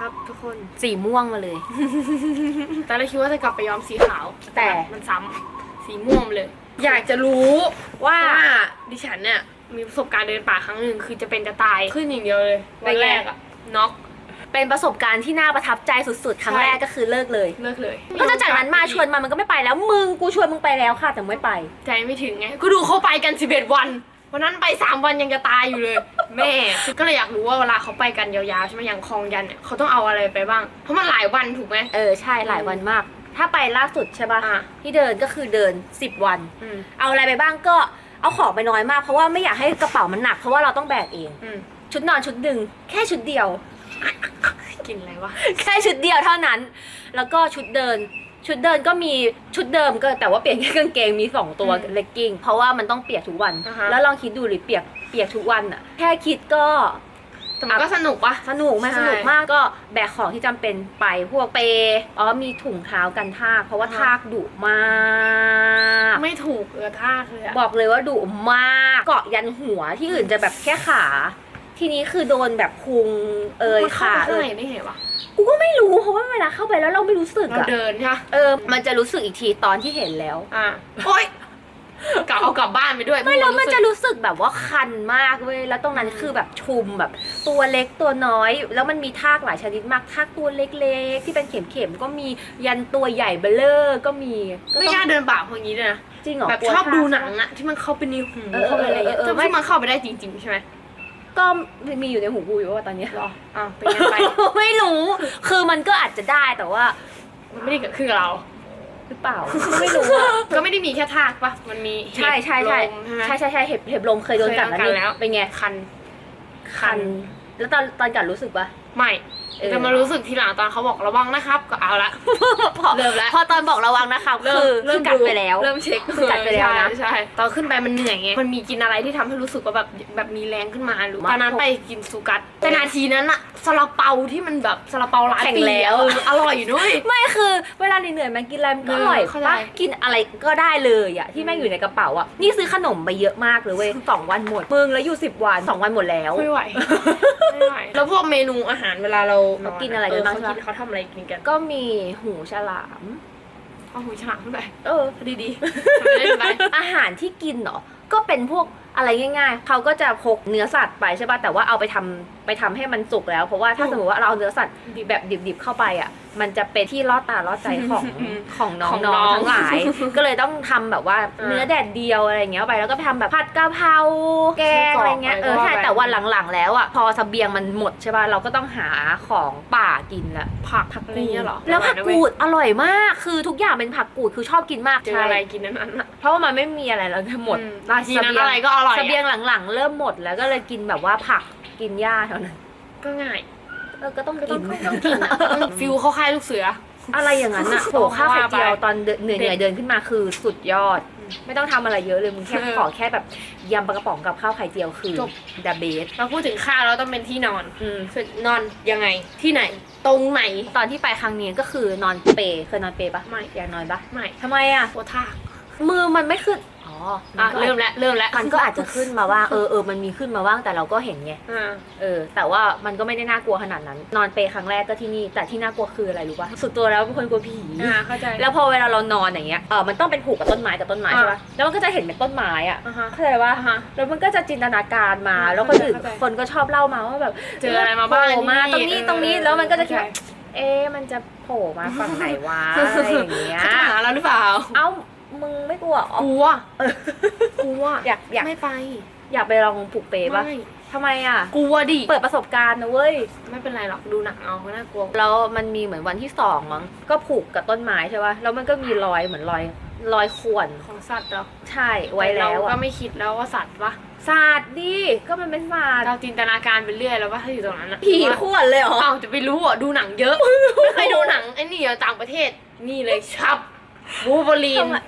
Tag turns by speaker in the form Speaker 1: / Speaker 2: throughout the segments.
Speaker 1: ครับทุกคน
Speaker 2: สีม่วงมาเลย
Speaker 1: ตอนแรกคิดว่าจะกลับไปย้อมสีขาว
Speaker 2: แต่
Speaker 1: มันซ้ำสีม่วงเลย อยากจะรู้ว่าดิฉันเนี่ยมีประสบการณ์เดินป่าครั้งหนึ่งคือจะเป็นจะตายขึ้นอย่างเดียวเลย
Speaker 2: เป็
Speaker 1: วันน
Speaker 2: ไง
Speaker 1: แรกอะน็อก
Speaker 2: เป็นประสบการณ์ที่น่าประทับใจสุดๆ ครั้ง
Speaker 1: ใช่
Speaker 2: แรกก็คือเลิกเลย
Speaker 1: เลิกเลย
Speaker 2: ก็จากนั้นมาชวนมันมันก็ไม่ไปแล้ว มึงกูชวนมึงไปแล้วค่ะแต่ไม่ไป
Speaker 1: ใจไม่ถึงไงก็ดูเขาไปกัน 11 วัน วันนั้นไป3วันยังจะตายอยู่เลย แม่ก็เลยอยากรู้ว่าเวลาเขาไปกันยาวๆใช่ไหมอย่างคลองยันเนี่ยเขาต้องเอาอะไรไปบ้าง เพราะมันหลายวันถูกไหม
Speaker 2: เออใช่หลายวันมาก ถ้าไปล่าสุดใช่ปะ
Speaker 1: อะ
Speaker 2: ที่เดินก็คือเดิน 10 วัน
Speaker 1: อืม
Speaker 2: เอาอะไรไปบ้างก็เอาของไปน้อยมากเพราะว่าไม่อยากให้กระเป๋ามันหนักเพราะว่าเราต้องแบกเอง
Speaker 1: อืม
Speaker 2: ชุดนอนชุดหนึ่งแค่ชุดเดียว
Speaker 1: กินอะไรวะ
Speaker 2: แค่ชุดเดียวเท่านั้น แล้วก็ชุดเดิน ชุดเดินก็มีชุดเดิมก็แต่ว่าเปลี่ยนแค่กางเกงมีสองตัว
Speaker 1: อืม
Speaker 2: เลกกิ้งเพราะว่ามันต้องเปียกทุกวัน
Speaker 1: อ่าฮะ
Speaker 2: แล้วลองคิดดูหรือเปียกเปียกทุกวันอะแค่คิดก็
Speaker 1: แต่มันก็สนุกปะ
Speaker 2: สนุกไหม
Speaker 1: ใช่
Speaker 2: สนุกมากก็แบกของที่จำเป็นไปพวกเปย์อ๋อมีถุงเท้ากันทาก เพราะว่า
Speaker 1: อ่าฮะ
Speaker 2: ทากดุมาก
Speaker 1: ไม่ถูกเออท่าคืออะ
Speaker 2: บอกเลยว่าดุมาก เกาะยันหัวที่อื่นจะแบบแค่ขา ทีนี้คือโดนแบบพุงเอย
Speaker 1: มันเข้า
Speaker 2: ขา
Speaker 1: ไป
Speaker 2: เอ
Speaker 1: ข้าง
Speaker 2: ย
Speaker 1: ในได้ไงวะ
Speaker 2: กูก็ไม่รู้เพราะว่าเวลาเข้าไปแล้วเราไม่รู้สึก
Speaker 1: เรา
Speaker 2: อะ
Speaker 1: เดินใช่ปะ
Speaker 2: เออ มันจะรู้สึกอีกทีตอนที่เห็นแล้ว
Speaker 1: อะโอ๊ยกลับเอากลับบ้านไปด้วย
Speaker 2: ไม่แล้วมัน
Speaker 1: รู้สึก
Speaker 2: จะรู้สึกแบบว่าคันมากเว้ย แล้วตรงนั้น
Speaker 1: อืม
Speaker 2: คือแบบชุมแบบ ตัวเล็กตัวน้อย แล้วมันมีทากหลายชนิดมาก ทากตัวเล็กๆ ที่เป็นเข็มๆ ก็มี ยันตัวใหญ่เบลเลอร์ก็มีก็
Speaker 1: ไม่
Speaker 2: ต้อง
Speaker 1: กล้าเดินป่าพวกนี้เลยนะ
Speaker 2: จริงเหรอ
Speaker 1: แบบ
Speaker 2: กลัว
Speaker 1: ชอบ
Speaker 2: ทาก
Speaker 1: ดูหนังอะที่มันเข้าไปในหู
Speaker 2: เออ
Speaker 1: เข้าไปอะไรเงี้ย
Speaker 2: เออเออ
Speaker 1: แต่ที่มันเข้าไปได้จริง ๆ ใช่ไหม
Speaker 2: ก็มีอยู่ในหูกูอยู่ว่าตอนเนี้ย
Speaker 1: รออ้าวเป็นยังไง
Speaker 2: ไม่รู้ คือมันก็อาจจะได้แต่ว่า
Speaker 1: มันไม่ได้เกิดขึ้นกับเรา
Speaker 2: หรือเปล่า ไม่รู้อะ
Speaker 1: ก็ไม่ได้มีแค่ทากปะมันมี
Speaker 2: ใช่ใช่ใช่
Speaker 1: เห็บลมใช่ไหม
Speaker 2: ใช่ใช่ใช่เห็บเห็บลมเคยโดนกัด
Speaker 1: เคยโดนกัด
Speaker 2: นี่
Speaker 1: แล้ว
Speaker 2: เป็นไง
Speaker 1: คัน
Speaker 2: คัน แล้วตอนตอนกัดรู้สึกปะ
Speaker 1: ไม่
Speaker 2: เออ
Speaker 1: แต่มารู้สึกทีหลังตอนเขาบอกระวังนะครับ ก็เอาละ
Speaker 2: พอ
Speaker 1: เริ่มแล้ว
Speaker 2: พอตอนบอกระวังนะครับคือคือกัดไปแล้ว
Speaker 1: เริ่มเช็ค
Speaker 2: คือกัดไปแล้วนะ
Speaker 1: ใช่ใช่ตอนขึ้นไปมันเหนื่อยไงมันมีกินอะไรที่ทำให้รู้สึกว่าแบบแบบมีแรงขึ้นมาหรือ
Speaker 2: มา
Speaker 1: ตอนนั้นไปกินซูกัสแต่นาทีนั้นอะซาลาเปาที่มันแบบซาลาเปาร้าน
Speaker 2: แข่ง
Speaker 1: ปี
Speaker 2: แล้ว
Speaker 1: เอออร่อยด้วย
Speaker 2: ไม่คือเวลาเหนื่อยๆมันกินอะไรมันก็อร่อย
Speaker 1: เออเข้าใจ
Speaker 2: ปะกินอะไรก็ได้เลยอะที่แม่งอยู่ในกระเป๋าอะนี่ซื้อขนมไปเยอะมากเลยเว้ยสองวันหมดมึงแล้วอยู่สิบวันสองวันหมดแล้ว
Speaker 1: ไม่ไหว ไม่ไหว แล้วพวกเมนูอาหารเวลาเรา
Speaker 2: เขากินอะไรกันบ้าง
Speaker 1: เเขา
Speaker 2: ใช่
Speaker 1: กิน
Speaker 2: ปะ
Speaker 1: เขาทำอะไรกินกัน
Speaker 2: ก็มีหูฉลาม
Speaker 1: เอาหูฉลามขึ้นไป
Speaker 2: เออ
Speaker 1: ดีดีๆทำได้ไหม
Speaker 2: อาหารที่กินเหรอก็เป็นพวกอะไรง่าย ๆ เขาก็จะพกเนื้อสัตว์ไปใช่ป่ะ แต่ว่าเอาไปทำ ไปทำให้มันสุกแล้ว เพราะว่าถ้าสมมติว่าเราเอาเนื้อสัตว์แบบดิบๆเข้าไปอะ มันจะเป็นที่ล่อตาล่อใจของ
Speaker 1: อืม
Speaker 2: ของน้
Speaker 1: ของน้
Speaker 2: อ
Speaker 1: องง
Speaker 2: ๆทั้งหลาย ก็เลยต้องทำแบบว่า
Speaker 1: อ่า
Speaker 2: เนื้อแดดเดียวอะไรอย่างเงี้ยไปแล้วก็ไปทำแบบผัดกะเพราแกงอะไรเงี้ยเออใช่แต่วันหลังๆ แล้วอะพอเสบียงมันหมดใช่ป่ะเราก็ต้องหาของป่ากินละ
Speaker 1: ผักอะไรเงี้ยเหรอ
Speaker 2: แล้วผัก
Speaker 1: ไม่ไหนะเว้
Speaker 2: กู
Speaker 1: ย
Speaker 2: ดอร่อยมากคือทุกอย่างเป็นผักกูดคือชอบกินมาก
Speaker 1: เจออะไรกินนั้นนั้นอะ
Speaker 2: เพราะว่ามันไม่มีอะไรแล้วหมด
Speaker 1: อืนาทีนั้นอะไรก็อร่อย
Speaker 2: เส
Speaker 1: อะ
Speaker 2: บียงหลังๆ เริ่มหมดแล้วก็เลยกินแบบว่าผัก กินหญ้าเท่านั้น
Speaker 1: ก็ง่าย
Speaker 2: เออก็ต้อง
Speaker 1: ก็ต้
Speaker 2: กิ
Speaker 1: อง
Speaker 2: น
Speaker 1: ต้องกินอะต้องฟิลเข้าค่ายลูกเสือ
Speaker 2: อะไรอย่างนั้นอะโผข้าวไข่เจียวตอนเหนื่อย
Speaker 1: เด็
Speaker 2: เห
Speaker 1: ด
Speaker 2: นื่อยๆเดินขึ้นมาคือสุดยอด
Speaker 1: อืม
Speaker 2: ไม่ต้องทำอะไรเยอะเลยมึงแค่
Speaker 1: เออ
Speaker 2: ขอแค่แบบยำปลากระป๋องกับข้าวไข่เจียวคือ
Speaker 1: จบ
Speaker 2: ดาเบส
Speaker 1: เราพูดถึงข้าวเราต้องเป็นที่นอน
Speaker 2: อืม
Speaker 1: คือนอนยังไงที่ไหน ตรงไหน
Speaker 2: ตอนที่ไปครั้งนี้ก็คือนอนเปเคยนอนเปปะ
Speaker 1: ไม่
Speaker 2: อยากนอนปะ
Speaker 1: ไม่
Speaker 2: ทำไมอะ
Speaker 1: โคท่า
Speaker 2: มือมันไม่ขึ้นอ๋อมั
Speaker 1: อะ
Speaker 2: นก็
Speaker 1: เริ่มแล้วเริ่มแล้ว
Speaker 2: มันก็อาจจะขึ้นมาว่างเออเออมันมีขึ้นมาว่างแต่เราก็เห็นไง
Speaker 1: อ่า
Speaker 2: เออ แต่ว่ามันก็ไม่ได้น่ากลัวขนาดนั้น นอนเปรย์ครั้งแรกก็ที่นี่ แต่ที่น่ากลัวคืออะไรรู้ป่ะสุดตัวแล้วเป็นคนกลัวผี
Speaker 1: อ่าเข้าใจ
Speaker 2: แล้วพอเวลาเรานอนอย่างเงี้ยเออมันต้องเป็นผูกกับต้นไม้กับต้นไม้
Speaker 1: อ่า
Speaker 2: ใช่ปะแล้วมันก็จะเห็นเป็นต้นไม้อะ
Speaker 1: อ่าฮะ
Speaker 2: เข้าใจว่า
Speaker 1: อ่าฮะ
Speaker 2: แล้วมันก็จะจินตนาการมา
Speaker 1: อ่า
Speaker 2: แล้วคนอื่น
Speaker 1: เข้าใจ
Speaker 2: คนก็ชอบเล่ามาว่าแบบ
Speaker 1: เจออะไรมาบ้าง
Speaker 2: โผล่มาตรงนี้ตรงนี้แล้วมันก็จะคิด
Speaker 1: เข้า
Speaker 2: ว่า
Speaker 1: ใจ
Speaker 2: เอ๊ะมันจะโผล่มาฝั่งไหนวะอะไรอย่างเงี้ย
Speaker 1: เขาจะหาเราหรือเปล่า
Speaker 2: เอ้า มึงไม่กลัวอ๋อก
Speaker 1: ลัวกลัว
Speaker 2: อยากอยาก
Speaker 1: ไม่ไป
Speaker 2: อยากไปลองผูกเปรย์ปะ
Speaker 1: ไม่
Speaker 2: ทำไมอะ
Speaker 1: กลัวดิ
Speaker 2: เปิดประสบการณ์นะเว้ย
Speaker 1: ไม่เป็นไรหรอกดูหนังเอาก็น่ากลัว
Speaker 2: แล้วมันมีเหมือนวันที่สองมั้งก็ผูกกับต้นไม้ใช่ป่ะแล้วมันก็มีรอยเหมือนรอยรอยข่วน
Speaker 1: ของสัตว์เหรอ
Speaker 2: ใช่ไว้แล้ว
Speaker 1: เราก็
Speaker 2: อะ
Speaker 1: ไม่คิดแล้วว่าสัตว์ปะ
Speaker 2: ศาสตร์ดิก็มันเป็นศาสตร์
Speaker 1: เราจินตนาการไปเรื่อยแล้วว่าถ้าอยู่ตรงนั้นอะ
Speaker 2: ผีข่วนเลยเหรอ
Speaker 1: เอ้าจะไปรู้เหรอะดูหนังเยอะไม่เคยดูหนังไอ้นี่เหรอต่างประเทศนี่เลยชับบูเบอรีน
Speaker 2: ทำไม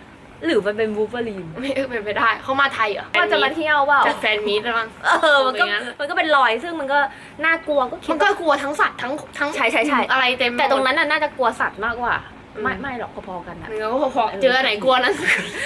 Speaker 2: หรือมันเป็นบูเฟอรีน
Speaker 1: ไม่เออเป็นไปได้เขามาไทยเหรอ
Speaker 2: ว่าจะมาเที่ยวเปล่า
Speaker 1: จัดแฟนมีตแล้วมั้ง
Speaker 2: เออมันก็
Speaker 1: อย่างนั้น
Speaker 2: มันก็เป็นรอยซึ่งมันก็น่ากลัวก็คิ
Speaker 1: มั
Speaker 2: ด
Speaker 1: นก็
Speaker 2: ว่าก
Speaker 1: ลัวทั้งสัตว์ทั้งทั้ง
Speaker 2: ใช่ใช่ใช่
Speaker 1: อะไรเต็ม
Speaker 2: แต่ตรงนั้นน่ะน่าจะกลัวสัตว์มากกว่า
Speaker 1: อืม
Speaker 2: ไม่ไม่หรอกพอๆกันอะ
Speaker 1: เนื้อก็พอๆเจออันไหนกลัวนั้น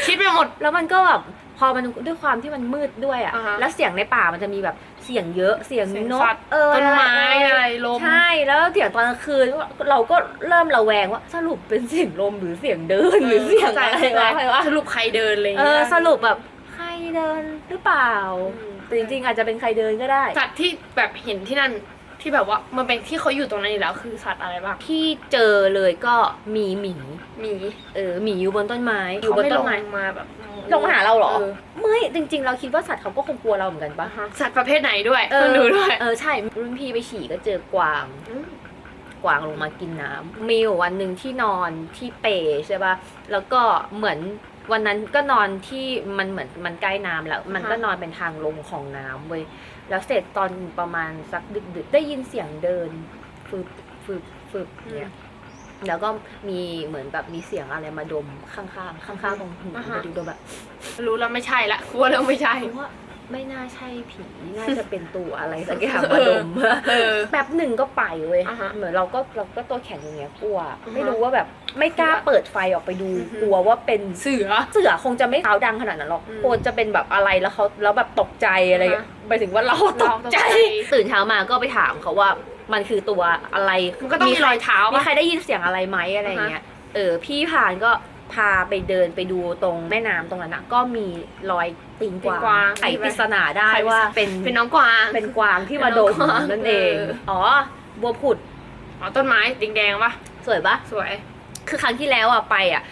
Speaker 1: คิดไปหมด
Speaker 2: แล้วมันก็แบบพอมันด้วยความที่มันมืดด้วยอะ
Speaker 1: อ่าฮะ
Speaker 2: แล้วเสียงในป่ามันจะมีแบบ เสียงเยอะเสียง
Speaker 1: เสียง
Speaker 2: น
Speaker 1: สั
Speaker 2: ก
Speaker 1: ตว์
Speaker 2: เออ
Speaker 1: ต้นไม้อะไรลม
Speaker 2: ใช่แล้วเสียงตอนกลางคืนเราก็เริ่มระแวงว่าสรุปเป็นเสียงลมหรือเสียงเดินหรือเสียงอะไรวะใครวะ
Speaker 1: สรุปใครเดินอะไรอย่าง
Speaker 2: เอ
Speaker 1: เงี้
Speaker 2: อยสรุปแบบใครเดินหรือเปล่า
Speaker 1: อืม
Speaker 2: แต่จริงๆอาจจะเป็นใครเดินก็ได้
Speaker 1: สัตว์ที่แบบเห็นที่นั่น ที่แบบว่ามันเป็นที่เขาอยู่ตรงนั้นอยู่แล้วคือสัตว์อะไรบ้าง
Speaker 2: ที่เจอเลยก็มีหมี
Speaker 1: หมี
Speaker 2: เออหมีอยู่บนต้นไม้อยู่
Speaker 1: เขา
Speaker 2: บน
Speaker 1: ไม่
Speaker 2: ต้
Speaker 1: ล
Speaker 2: น
Speaker 1: ง
Speaker 2: ไม้
Speaker 1: มาแบบ
Speaker 2: ลงมาหาเราเหรอ
Speaker 1: อ
Speaker 2: ไม่จริง ๆ เราคิดว่าสัตว์เขาก็คงกลัวเราเหมือนกันปะ
Speaker 1: สัตว์ประเภทไหนด้วย
Speaker 2: เออ
Speaker 1: ต้องดูด้วย
Speaker 2: เออใช่รุ่นพี่ไปฉี่ก็เจอกวาง
Speaker 1: ม
Speaker 2: กวางลงมากินน้ำมีอยู่วันหนึ่งที่นอนที่เปใช่ปะแล้วก็เหมือนวันนั้นก็นอนที่มันเหมือนมันใกล้น้ำแล้ว มันก็นอนเป็นทางลงของน้ำเว้ย แล้วเสร็จตอนประมาณสักดึกๆ ได้ยินเสียงเดินฟืบฟืบฟืบเนี่ยแล้วก็มีเหมือนแบบมีเสียงอะไรมาดมข้างๆข้างๆตรงหู
Speaker 1: อ่าฮะ
Speaker 2: มาดูดมแบบ
Speaker 1: รู้แล้วไม่ใช่ละกลัวแล้วไม่ใช่
Speaker 2: คิดว่า ไม่น่าใช่ผี น่าจะเป็นตัวอะไรสักอย่างมาดม
Speaker 1: เออ
Speaker 2: แป๊บหนึ่งก็ไปเว้ย
Speaker 1: อ่าฮะ
Speaker 2: เหมือนเราก็เราก็ตัวแข็งอย่างเงี้ยกลัว
Speaker 1: อ่าฮะ
Speaker 2: ไม่รู้ว่าแบบไม่กล้าเปิดไฟออกไปดู
Speaker 1: อือฮึ
Speaker 2: กลัวว่าเป็น
Speaker 1: เสือ
Speaker 2: เสือคงจะไม่เท้าดังขนาดนั้นหรอก
Speaker 1: อืม
Speaker 2: ควรจะเป็นแบบอะไรแล้วเขาแล้วแบบตกใจอะไร
Speaker 1: อ่าฮะ
Speaker 2: ไปถึงว่าเราต
Speaker 1: เรา
Speaker 2: ก
Speaker 1: ตก
Speaker 2: ใจ
Speaker 1: ใจ
Speaker 2: ตื่นเช้ามาก็ไปถามเขาว่ามันคือตัวอะไร
Speaker 1: มันก็ต้องมีรอยเท้า
Speaker 2: มี
Speaker 1: ปะ
Speaker 2: ใครได้ยินเสียงอะไรไหมอะไรอย่างเงี้ย เออพี่ผ่านก็ พาไปเดินไปดูตรงแม่น้ำตรงนั้นนะก็มีรอยตีนก
Speaker 1: ตีนกวาง
Speaker 2: วางไขปริศนาได้
Speaker 1: ไขปริศนา
Speaker 2: ว่าเป็น
Speaker 1: เป็นน้องกวาง
Speaker 2: เป็นกวางที่มาดม
Speaker 1: เป็นน้องกวาง
Speaker 2: นั่นเอง
Speaker 1: เออ
Speaker 2: อ๋อ บัวผุด
Speaker 1: อ๋อต้นไม้แดงๆปะ
Speaker 2: สวยปะ
Speaker 1: สวย
Speaker 2: คือครั้งที่แล้วอะไปอะ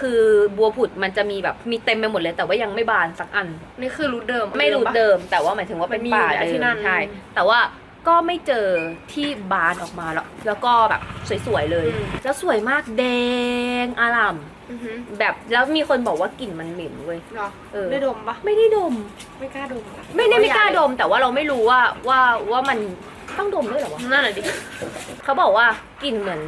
Speaker 2: คือบัวผุดมันจะมีแบบมีเต็มไปหมดเลยแต่ว่ายังไม่บานสักอัน
Speaker 1: นี่คือรูทเดิม
Speaker 2: ไม่รู้
Speaker 1: ปะ
Speaker 2: เดิม แต่ว่าหมายถึงว่าเป็น
Speaker 1: มันมี
Speaker 2: ป่า
Speaker 1: อยู่แล้ว
Speaker 2: เดิ
Speaker 1: ที่
Speaker 2: ม
Speaker 1: นั่น
Speaker 2: ใช่แต่ว่า ก็ไม่เจอที่บานออกมาแล้วแล้วก็แบบสวยๆเลย
Speaker 1: อืม
Speaker 2: แล้วสวยมากแดงอาราม
Speaker 1: อือหือ
Speaker 2: แบบแล้วมีคนบอกว่ากลิ่นมันเหม็นเว้ย
Speaker 1: เหรอ
Speaker 2: เออ
Speaker 1: ได้ดมปะ
Speaker 2: ไม่ได้ดม
Speaker 1: ไม่กล้าดมอะ
Speaker 2: ไม่ได้ไม่กล้าดม แต่ว่าเราไม่รู้ว่าว่าว่ามันต้องดมด้วยเหรอวะ
Speaker 1: นั่นแหละดิ
Speaker 2: เขาบอกว่ากลิ่นเหมือน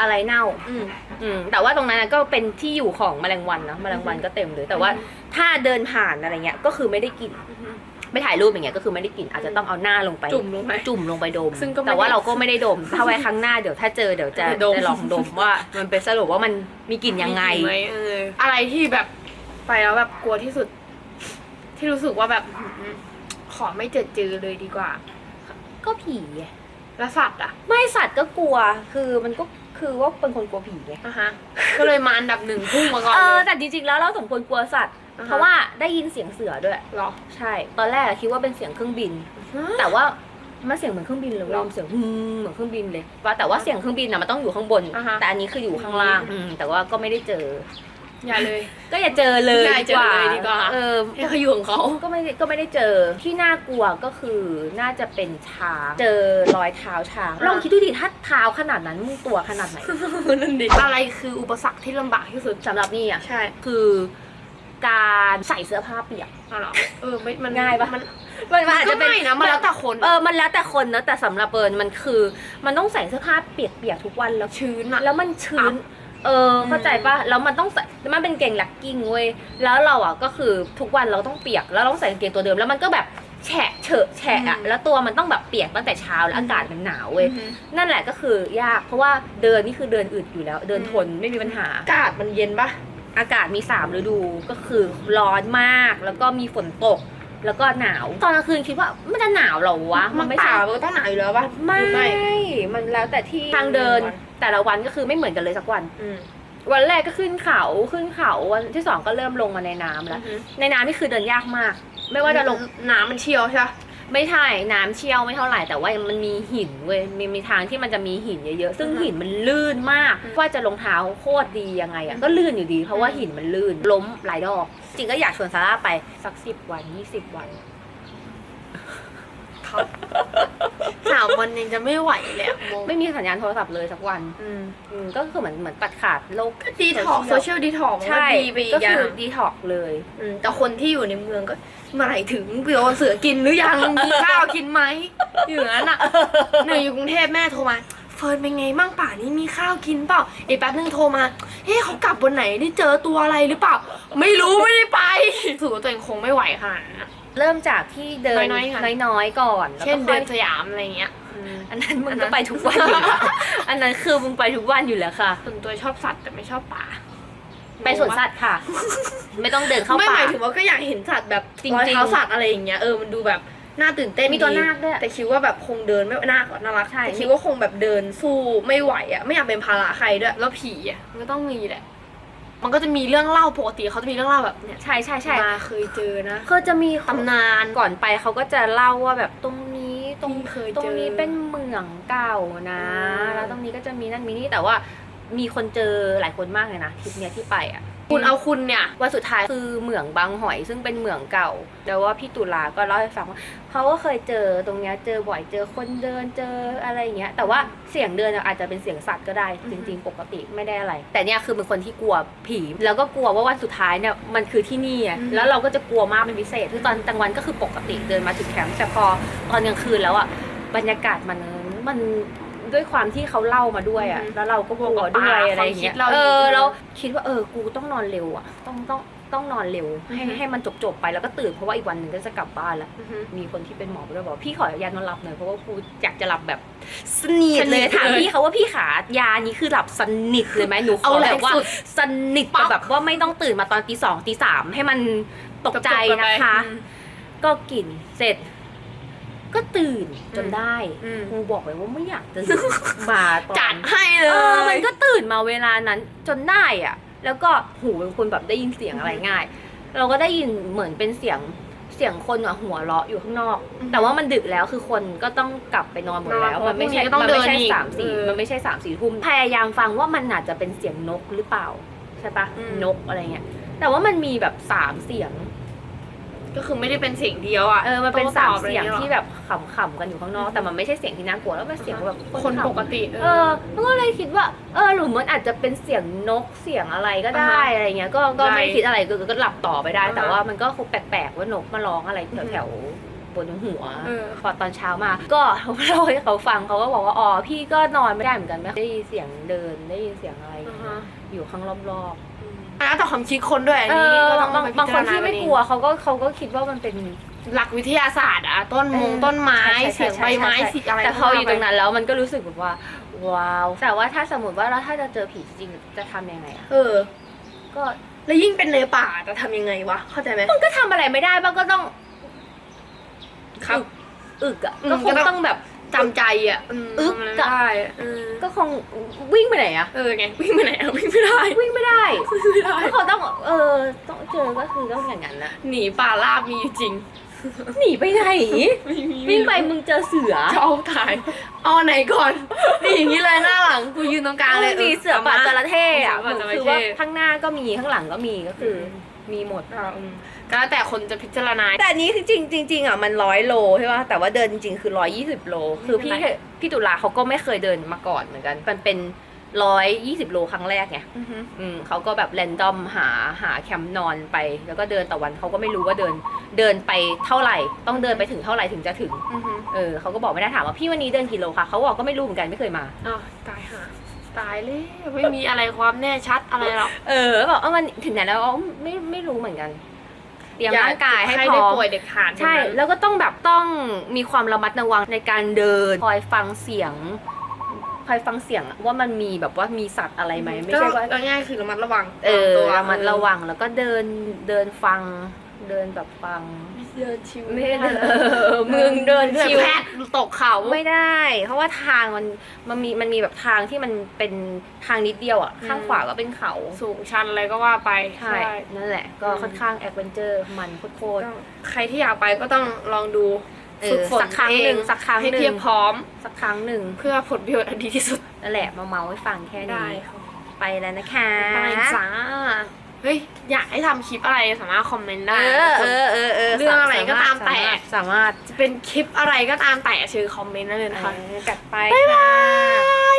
Speaker 2: อะไรเน่า
Speaker 1: อืม
Speaker 2: อืมแต่ว่าตรงนั้นนะก็เป็นที่อยู่ของแมลงวันเนอะแมลงวันก็เต็มเลย แต่ว่า
Speaker 1: อืม
Speaker 2: ถ้าเดินผ่านอะไรเงี้ยก็คือไม่ได้กลิ่น
Speaker 1: อือหือ
Speaker 2: ไม่ถ่ายรูปอย่างเงี้ยก็คือไม่ได้กลิ่นอาจจะต้องเอาหน้าลงไป
Speaker 1: จุ่มลงไป
Speaker 2: จุ่มลงไปดม
Speaker 1: ซึ่งก็ไม่
Speaker 2: แต่ว่า
Speaker 1: ได้
Speaker 2: เราก็ไม่ได้ดม ถ้าไว้ครั้งหน้าเดี๋ยวถ้าเจอเดี๋ยวจะ
Speaker 1: จะดม
Speaker 2: จะลองดมว่า มันเป็นสรุปว่ามันมีกลิ่นยังไง
Speaker 1: มีกลิ่นหมเอออะไรที่แบบไปแล้วแบบกลัวที่สุด ที่รู้สึกว่าแบบอื้อหือขอไม่เจอเจอเลยดีกว่า
Speaker 2: ก็ผีไง
Speaker 1: แล้วสัตว์อะ
Speaker 2: ไม่สัตว์ก็กลัวคือมันก็ คือว่าเป็นคนกลัวผีไง
Speaker 1: อะฮะ ก็เลยมาอันดับหนึ่งพุ่งมาก่อน
Speaker 2: เออ
Speaker 1: เลย
Speaker 2: แต่จริงๆแล้วเราสมควรกลัวสัตว์
Speaker 1: อ่าฮะ
Speaker 2: เพราะว่าได้ยินเสียงเสือด้วย
Speaker 1: เหรอ
Speaker 2: ใช่ ตอนแรกอะคิดว่าเป็นเสียงเครื่องบิน แต่ว่ามันเสียงเหมือนเครื่องบินเลยเว้ย
Speaker 1: หรอ
Speaker 2: เสียงฮึมเหมือนเครื่องบินเลยว่าแต่ว่าเสียงเครื่องบินอะมันต้องอยู่ข้างบน
Speaker 1: อ่าฮะ
Speaker 2: แต่อันนี้คืออยู่ข้างล่างอืมแต่ว่าก็ไม่ได้เจอ
Speaker 1: อย่าเลย
Speaker 2: ก็อย่าเจอเลย
Speaker 1: อย่าเจอเลยดีกว่า
Speaker 2: เออ
Speaker 1: ให้เขาอยู่ของเขา
Speaker 2: ก็ไม่ได้ก็ไม่ได้เจอที่น่ากลัวก็คือน่าจะเป็นช้างเจอรอยเท้าช้าง
Speaker 1: อ่า
Speaker 2: ลองคิดดูดิถ้าเท้าขนาดนั้นมึงตัวขนาดไหน
Speaker 1: นั่นดิอะไรคืออุปสรรคที่ลำบากที่สุด
Speaker 2: สำหรับนี่อะ
Speaker 1: ใช่
Speaker 2: คือการใส่เสื้อผ้าเปียก
Speaker 1: อ๋อเหรอเออไม่มัน
Speaker 2: ง่ายปะ
Speaker 1: มัน
Speaker 2: มันอาจ
Speaker 1: ก็
Speaker 2: จะเป็น
Speaker 1: ไม่นะมันแล้วแต่คน
Speaker 2: เออมันแล้วแต่คนนะแต่สำหรับเบิร์นมันคือ มันต้องใส่เสื้อผ้าเปียกๆทุกวันแล้ว
Speaker 1: ชื้นอะ
Speaker 2: แล้วมันชื้น เออเข้าใจปะแล้วมันต้องใส่มันเป็นเกงลักกิ้งเว้ยแล้วเราอะก็คือทุกวันเราต้องเปียกแล้วเราต้องใส่กางเกงตัวเดิมแล้วมันก็แบบแฉะเฉอะแฉะอะแล้วตัวมันต้องแบบเปียกตั้งแต่เช้าแล้วอากาศมันหนาวเว้ย
Speaker 1: อือฮึ
Speaker 2: นั่นแหละก็คือยากเพราะว่าเดินนี่คือเดินอึดอยู่แล้ว เดินทนไม่มีปัญหา
Speaker 1: อากาศมันเย็นปะ
Speaker 2: อากาศมีสามฤดูก็คือร้อนมากแล้วก็มีฝนตกแล้วก็หนาวตอนกลางคืนคิดว่ามันจะหนาวเหรอวะ
Speaker 1: มัน
Speaker 2: ไม่
Speaker 1: ป่า
Speaker 2: ใช่
Speaker 1: มันก็ต้องหนาวอยู่แล้วปะ
Speaker 2: ไม่
Speaker 1: หรือไม่
Speaker 2: มันแล้วแต่ที่ทางเดิน แต่ละวันก็คือไม่เหมือนกันเลยสักวัน
Speaker 1: อืม
Speaker 2: วันแรกก็ขึ้นเขาขึ้นเขาวันที่สองก็เริ่มลงมาในน้ำแล้วในน้ำนี่คือเดินยากมาก ไม่ว่าจะลง
Speaker 1: น้ำมันเชี่ยวใช่ปะ
Speaker 2: ไม่ใช่น้ำเชี่ยวไม่เท่าไหร่แต่ว่ามันมีหินเว้ยมีมีทางที่มันจะมีหินเยอะๆซึ่ง
Speaker 1: อือฮึ
Speaker 2: หินมันลื่นมาก
Speaker 1: อืม
Speaker 2: ว่าจะรองเท้าโคตรดียังไงอะ
Speaker 1: อืม
Speaker 2: ก็ลื่นอยู่ดี เพราะว่า
Speaker 1: อืม
Speaker 2: หินมันลื่นล้มหลายดอก จริงก็อยากชวนซาร่าไปสักสิบวันยี่สิบวัน
Speaker 1: ครับ สามวันยังจะไม่ไหวเลยอะโม
Speaker 2: ไม่มีสัญญาณโทรศัพท์เลยสักวัน
Speaker 1: อืม
Speaker 2: อืมก็คือเหมือนเหมือนตัดขาดโลก
Speaker 1: ก็ดีท็อกโซเชียลดีท็อกมันก็
Speaker 2: ใช่
Speaker 1: ดีไปอี
Speaker 2: ก็
Speaker 1: กอย่า
Speaker 2: คื
Speaker 1: ง
Speaker 2: อดีท็อกเลย
Speaker 1: อืมแต่คนที่อยู่ในเมืองก็เมื่อไหร่ถึงเปโดนเสือกินหรือยังมีข้าวกินไหมอยู่อย่างนั้นอะหนูอยู่กรุงเทพแม่โทรมา เฟิร์นเป็นไงมั่งป่านี้มีข้าวกินเปล่าอีกแป๊บนึงโทรมาเฮ้เขากลับวันไหนได้เจอตัวอะไรหรือเปล่า ไม่รู้ไม่ได้ไปถือว่าตัวเองคงไม่ไหวขนาดนั้นอะ
Speaker 2: เริ่มจากที่เดิน
Speaker 1: น้อยๆค่ะ
Speaker 2: น้อยๆก่อนแล้ว
Speaker 1: เช่น
Speaker 2: ก็ค่
Speaker 1: เดิ
Speaker 2: อย
Speaker 1: นสยามอะไรเงี้ย อืม
Speaker 2: อันนั้นมึ
Speaker 1: อั
Speaker 2: ง
Speaker 1: นนั้
Speaker 2: ก็
Speaker 1: น
Speaker 2: ไปทุกวันอยู่แล้วอันนั้นคือมึงไปทุกวันอยู่แล้วค่ะ
Speaker 1: ส่วนตัวชอบสัตว์แต่ไม่ชอบป่า
Speaker 2: ไปสวนสัตว์ค่ะ ไม่ต้องเดินเข้า
Speaker 1: ไม่ห
Speaker 2: ป่า
Speaker 1: มายถึงว่าก็อยากเห็นสัตว์แบบ
Speaker 2: จริงๆ
Speaker 1: รอยเท้าสัตว์อะไรอย่างเงี้ยเออมันดูแบบน่าตื่นเต้น
Speaker 2: มีตัว
Speaker 1: ดี
Speaker 2: นาคด้วย
Speaker 1: แต่คิดว่าแบบคงเดินไม่นาคก็น่ารัก
Speaker 2: ใช่
Speaker 1: แต่คิดว่าคงแบบเดินสู้ไม่ไหวอะไม่อยากเป็นภาระใครด้วย แล้วผีอะมันก็ต้องมีแหละ มันก็จะมีเรื่องเล่าปกติเขาจะมีเรื่องเล่าแบบเนี่ย
Speaker 2: ใช่ใช่ใช่
Speaker 1: มาเคยเจอนะ
Speaker 2: ก็จะมี
Speaker 1: ตำนาน
Speaker 2: ก่อนไปเขาก็จะเล่าว่าแบบตรงนี้ตรง
Speaker 1: ที่เคย
Speaker 2: ตร
Speaker 1: เจ
Speaker 2: ง
Speaker 1: อ
Speaker 2: นี้เป็นเมืองเก่านะ
Speaker 1: อืม
Speaker 2: แล้วตรงนี้ก็จะมีนั่นมีนี่แต่ว่ามีคนเจอหลายคนมากเลยนะทริปเนี้ยที่ไปอะ
Speaker 1: คุณเอาคุณเนี่ย
Speaker 2: วันสุดท้ายคือเหมืองบางหอย ซึ่งเป็นเหมืองเก่าแต่ว่าพี่ตุลาก็เล่าให้ฟังว่าเขาก็เคยเจอตรงเนี้ยเจอบ่อยเจอคนเดินเจออะไรอย่างเงี้ย แต่ว่าเสียงเดินอาจจะเป็นเสียงสัตว์ก็ได้
Speaker 1: อือฮึ
Speaker 2: จริงๆ ปกติไม่ได้อะไร แต่เนี่ยคือเป็นคนที่กลัวผีแล้วก็กลัวว่าวันสุดท้ายเนี่ยมันคือที่นี่อะแล้วเราก็จะกลัวมากเป็นพิเศษคือตอนกลางวันก็คือปกติเดินมาถึงแคมป์แต่พอตอนกลางคืนแล้วอะบรรยากาศมันมัน ด้วยความที่เขาเล่ามาด้วยอะ
Speaker 1: อือฮึ
Speaker 2: แล้วเราก็กลัวด้วยอะไรอย่างเงี้ย
Speaker 1: ความคิดเรา
Speaker 2: เออ
Speaker 1: อีก
Speaker 2: เราคิดว่าเออกูต้องนอนเร็วอะ ต้องต้องต้องนอนเร็วให้
Speaker 1: อือฮึ
Speaker 2: ให้มันจบจบๆไปแล้วก็ตื่นเพราะว่าอีกวันหนึ่งก็จะกลับบ้านแล้ว
Speaker 1: อือฮึ
Speaker 2: มีคนที่เป็นหมอก็เลยบอกพี่ขออนุญาตนอนหลับหน่อยเพราะว่ากูอยากจะหลับแบบสนิท
Speaker 1: สนิ
Speaker 2: เล
Speaker 1: ท
Speaker 2: ยถาม
Speaker 1: เลย
Speaker 2: พี่เขาว่าพี่ขายานี้คือหลับสนิทเลยไหมหนูข
Speaker 1: เอา
Speaker 2: อ
Speaker 1: แร
Speaker 2: แบ
Speaker 1: ง
Speaker 2: บว่า
Speaker 1: สุด
Speaker 2: สนิท
Speaker 1: ปั๊บ
Speaker 2: แบบว่าไม่ต้องตื่นมาตอนตีสองตีสามให้มันตกใจ
Speaker 1: จบๆกันไป
Speaker 2: นะคะ
Speaker 1: อืม
Speaker 2: ก็กินเสร็จ ก็ตื่นจนได้
Speaker 1: อืม
Speaker 2: กูบอกเลยว่าไม่อยากตื่น มาตอน
Speaker 1: จัดให้เล
Speaker 2: เอยอมันก็ตื่นมาเวลานั้นจนได้อะแล้วก็หูเป็นคนแบบได้ยินเสียงอะไรง่าย เราก็ได้ยินเหมือนเป็นเสียงเสียงคนอะหัวเราะอยู่ข้างนอก
Speaker 1: อือฮึ
Speaker 2: แต่ว่ามันดึกแล้วคือคนก็ต้องกลับไปนอนหมดแล้ว
Speaker 1: นอน
Speaker 2: มันไม่ใช่
Speaker 1: เพราะพรุ่งนี้ก็ต้อง
Speaker 2: มันไม่ใช่
Speaker 1: เดินอีก
Speaker 2: สามสี่
Speaker 1: เออ
Speaker 2: มันไม่ใช่สามสี่ทุ่มพยายามฟังว่ามันอาจจะเป็นเสียงนกหรือเปล่าใช่ปะ
Speaker 1: อืม
Speaker 2: นกอะไรเงี้ยแต่ว่ามันมีแบบสามเสียง
Speaker 1: ก็คือไม่ได้เป็นเสียงเดียวอะ
Speaker 2: เออมันเป็น
Speaker 1: โต้
Speaker 2: สา
Speaker 1: ต
Speaker 2: ม
Speaker 1: อบอะไร
Speaker 2: เสียง
Speaker 1: อาง
Speaker 2: ที่
Speaker 1: งี้หรอ
Speaker 2: แบบขำๆกันอยู่ข้างนอก แต่มันไม่ใช่เสียงที่น่ากลัวแล้วเป็นเสียงแบบ
Speaker 1: คน
Speaker 2: ขำ
Speaker 1: ปกติ
Speaker 2: เออแล้วก็เลยคิดว่าเออหรือมันอาจจะเป็นเสียงนกเสียงอะไรก็ได้
Speaker 1: อ่าฮะ
Speaker 2: อะไรเงี้ยก็ก็ไม่
Speaker 1: ได้
Speaker 2: คิดอะไรก็ก็หลับต่อไปได้
Speaker 1: อ่าฮะ
Speaker 2: แต่ว่ามันก็คงแปลกๆว่านกมาร้องอะไรแถวแถวบนหัว
Speaker 1: เออ
Speaker 2: พอตอนเช้ามา ก็เล่าให้เขาฟังเขาก็บอกว่าอ๋อพี่ก็นอนไม่ได้เหมือนกันไม่ได้ยินเสียงเดินได้ยินเสียงอะไร
Speaker 1: อ่าฮะ
Speaker 2: อยู่ข้างรอบ
Speaker 1: แล้วแต่ความคิดคนด้วยอั
Speaker 2: ๆ
Speaker 1: น
Speaker 2: เอ
Speaker 1: นี้
Speaker 2: อ
Speaker 1: ก็ต้อง
Speaker 2: บาง
Speaker 1: ไป
Speaker 2: บางคนที่
Speaker 1: พิจารณ
Speaker 2: ไม่
Speaker 1: เอง
Speaker 2: กลัวเขาก็เขาก็คิดว่ามันเป็น
Speaker 1: หลักวิทยาศาสตร์อะต้นมง
Speaker 2: เออ
Speaker 1: ต้นไม้
Speaker 2: ใช่ใช่
Speaker 1: เสียงใบไม้
Speaker 2: ใช่ใช่
Speaker 1: สีอะไร
Speaker 2: แต่พออยู่ตรง
Speaker 1: นั้น
Speaker 2: นั้นแล้วมันก็รู้สึกแบบว่า ว้าว แต่ว่าถ้าสมมติว่าเราถ้าจะเจอผีจริงๆจะทำยังไงอะ
Speaker 1: เออ
Speaker 2: ก็
Speaker 1: แล้วยิ่งเป็นในป่าจะทำยังไงวะ เข้าใจไหม
Speaker 2: มันก็ทำอะไรไม่ได้บ้างก็ต้อง
Speaker 1: ครับ
Speaker 2: อึกอะ
Speaker 1: อืม
Speaker 2: ก็ค
Speaker 1: ก็
Speaker 2: ง
Speaker 1: ต้อง
Speaker 2: ต้องแบบ
Speaker 1: จำใจอะอืม
Speaker 2: อึ๊ก
Speaker 1: ทำอะไร
Speaker 2: อะ
Speaker 1: ไม่ได้อะเออ
Speaker 2: ก็คงวิ่งไปไหนอะ
Speaker 1: เออไงวิ่งไปไหนอะวิ่งไม่ได้
Speaker 2: วิ่งไม่ได้
Speaker 1: วิ่งไม่ได้
Speaker 2: ก็เขาต้องเออต้องเจอก็คือต้องอย่างนั้นนะ
Speaker 1: หนีป่าลาบมีอยู่จริง
Speaker 2: หนีไปไหน
Speaker 1: ไม่มี
Speaker 2: วิ่งไปมึงเจอเสือ
Speaker 1: จะเอาถ่าย เอาไหนก่อนนี่อย่างนี้เลยหน้าหลังกูยืนตรงกลางเลย
Speaker 2: มีเสือป่าจระเข้อะ
Speaker 1: เสือป่าจระเข้
Speaker 2: คือว่าข้างหน้าก็มีข้างหลังก็มีก็คืออ
Speaker 1: ม
Speaker 2: มีหมด
Speaker 1: อ่าอืมก็ แล้วแต่คนจะพิจารณา
Speaker 2: แต่อันนี้คือจริงจริงๆอะมันร้อยโลใช่ป่ะแต่ว่าเดินจริงๆคือร้อยยี่สิบโล คือพี่
Speaker 1: ไม่เป็นไร
Speaker 2: พี่ตุลาเขาก็ไม่เคยเดินมาก่อนเหมือนกัน มันเป็นร้อยยี่สิบโลครั้งแรกไงอืมเขาก็แบบแรนดอมหาหาแคมป์นอนไป แล้วก็เดินต่อวันเขาก็ไม่รู้ว่าเดินเดินไปเท่าไหร่ ต้องเดินไปถึงเท่าไหร่ถึงจะถึง
Speaker 1: อือฮึ
Speaker 2: เออเขาก็บอกไม่ได้ถามว่าพี่วันนี้เดินกี่โลคะเขาบอกก็ไม่รู้เหมือนกันไม่เคยมา
Speaker 1: อ้าวตายห่าตายเลยไม่มีอะไรความแน่ชัดอะไรหรอก
Speaker 2: เออบอกเออมันถึงไหนแล้วอ๋อไม่ไม่รู้เหมือนกันเต รียมร่างกายให้
Speaker 1: ใคร
Speaker 2: พ
Speaker 1: ได้
Speaker 2: ร้อม
Speaker 1: ป่วยเด็กขาด
Speaker 2: ใช่
Speaker 1: ทั้งนั้น
Speaker 2: แล้วก็ต้องแบบต้องมีความระมัดระวังในการเดินคอยฟังเสียงคอยฟังเสียงว่ามันมีแบบว่ามีสัตว์อะไรไหมไม่ใช่ว่า
Speaker 1: ก็ง่ายๆคือระมัดระวัง
Speaker 2: เออ
Speaker 1: ตัว
Speaker 2: ระมัดระวังแล้วก็เดินเดินฟัง เดินแบบฟัง
Speaker 1: เดินชิว
Speaker 2: ไม่ได้เดินเออมึงเดินชิว
Speaker 1: แพทย์ตกเขา
Speaker 2: ไม่ได้ เพราะว่าทางมันมันมีมันมีแบบทางที่มันเป็นทางนิดเดียวอะ ข้างขวาก็เป็นเขา
Speaker 1: สูงชันอะไรก็ว่าไป
Speaker 2: ใช่ นั่นแหละ ก็
Speaker 1: อืม
Speaker 2: ค่อนข้างแอดเวนเจอร์มันโคตร
Speaker 1: ก็ใครที่อยากไปก็ต้องลองดู
Speaker 2: เอ
Speaker 1: ฝึ
Speaker 2: อก
Speaker 1: ฝน
Speaker 2: สักครั้งหนึ่ง
Speaker 1: เอ
Speaker 2: สักครั้ง
Speaker 1: ให้
Speaker 2: หนึ่
Speaker 1: เพียบ
Speaker 2: ง
Speaker 1: พร้อม
Speaker 2: สักครั้งหนึ่ง
Speaker 1: เพื่อผลประโยชน์อันดีที่สุด
Speaker 2: นั่นแหละมาเมาให้ฟังแค่
Speaker 1: ได้
Speaker 2: นี้
Speaker 1: ค่ะ
Speaker 2: ไปแล้วนะคะ
Speaker 1: ไปจ้า เฮ้ยอยากให้ทำคลิปอะไรสามารถคอมเมนต์
Speaker 2: เอ
Speaker 1: ได้
Speaker 2: อ
Speaker 1: ทุกคน
Speaker 2: เออเออเออ
Speaker 1: เรื่องอะไรก็ตามแต่
Speaker 2: สามารถ
Speaker 1: จะเป็นคลิปอะไรก็ตามแต่เชิญคอมเมนต์ได้เลย
Speaker 2: สา
Speaker 1: นะ
Speaker 2: มาร
Speaker 1: คะ
Speaker 2: ถเออจัดไป
Speaker 1: บ๊ายบา
Speaker 2: ค่ะ
Speaker 1: ย